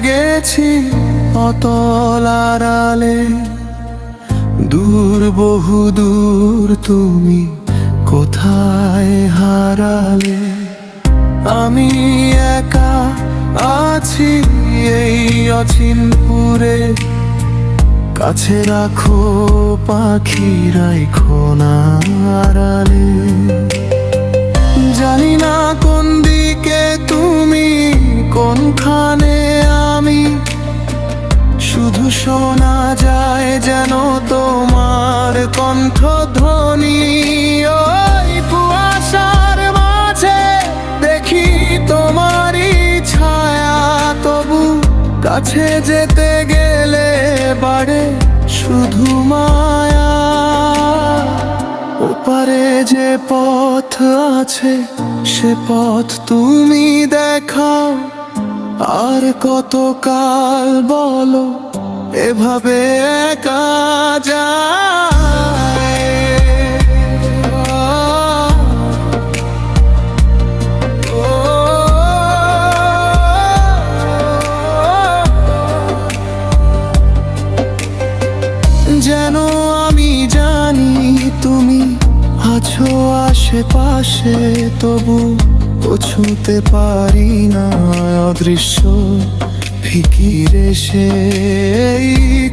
গেছি অতল আড়ালে। দূর, বহু দূর তুমি কোথায় হারালে? আমি একা আছি এই অচিনপুরে। কাছে রাখো পাখি রাইখো না জানি না কোন দিকে কোনখানে আমি শুধু শোনা যায় যেন তোমার কণ্ঠধ্বনি। ওই কুয়াশার মাঝে দেখি তোমারই ছায়া, তবু কাছে যেতে গেলে বাড়ে শুধু মায়া। ওপারে যে পথ আছে, সে পথ তুমি দেখাও। আর কত কাল বলো এভাবে যায়? যেন আমি জানি তুমি আছো আশেপাশে তবু ও ছুঁতে পারি না অদৃশ্য ফিকিরে সে।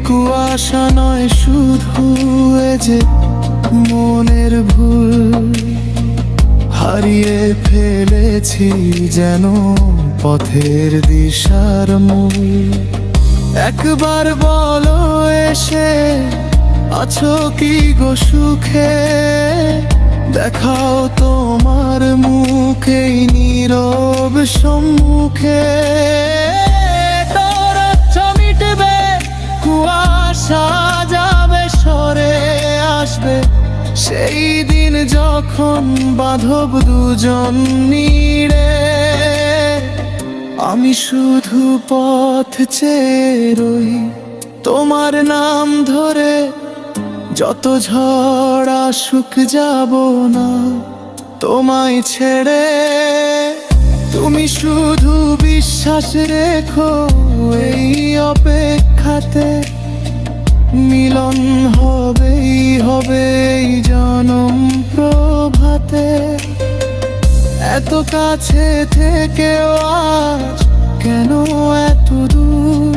কুয়াশা নয় শুধু যে মনের ভুল। হারিয়ে ফেলেছি যেন পথের দিশার মূল। একবার বলো এসে আছো কি গো সুখে? দেখাও তোমার মুখে নীরব সম্মুখে। তোর মিটবে, কুয়াশা যাবে সরে আসবে। সেই দিন যখন বাঁধব দুজন নিড়ে, আমি শুধু পথ চেয়ে রই। তোমার নাম ধরে যত ঝড় আসুক যাব না, তোমায় ছেড়ে। তুমি শুধু বিশ্বাস রেখো এই অপেক্ষাতে, মিলন হবেই হবে জনম প্রভাতে। এত কাছে থেকেও আজ কেন এত দূর?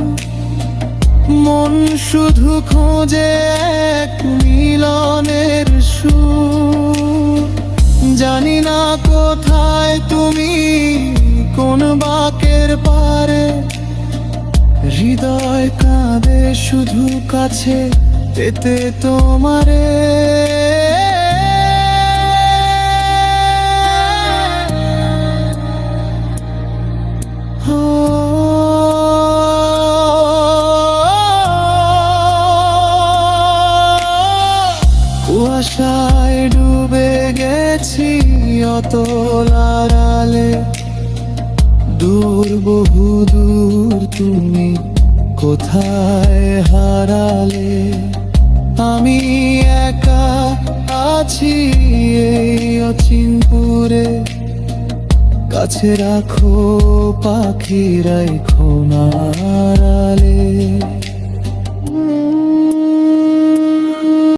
শুধু খোঁজে এক মিলনের সুর। জানি না কোথায় তুমি, কোন বাকের পারে। হৃদয় কাঁদে শুধু কাছে পেতে তোমারে। কুয়াশায় ডুবে গেছি অত লারালে দূর, বহু দূর তুমি কোথায় হারালে? আমি একা আছি এই অচিনপুরে। কাছে রাখো পাখি রাখো নারালে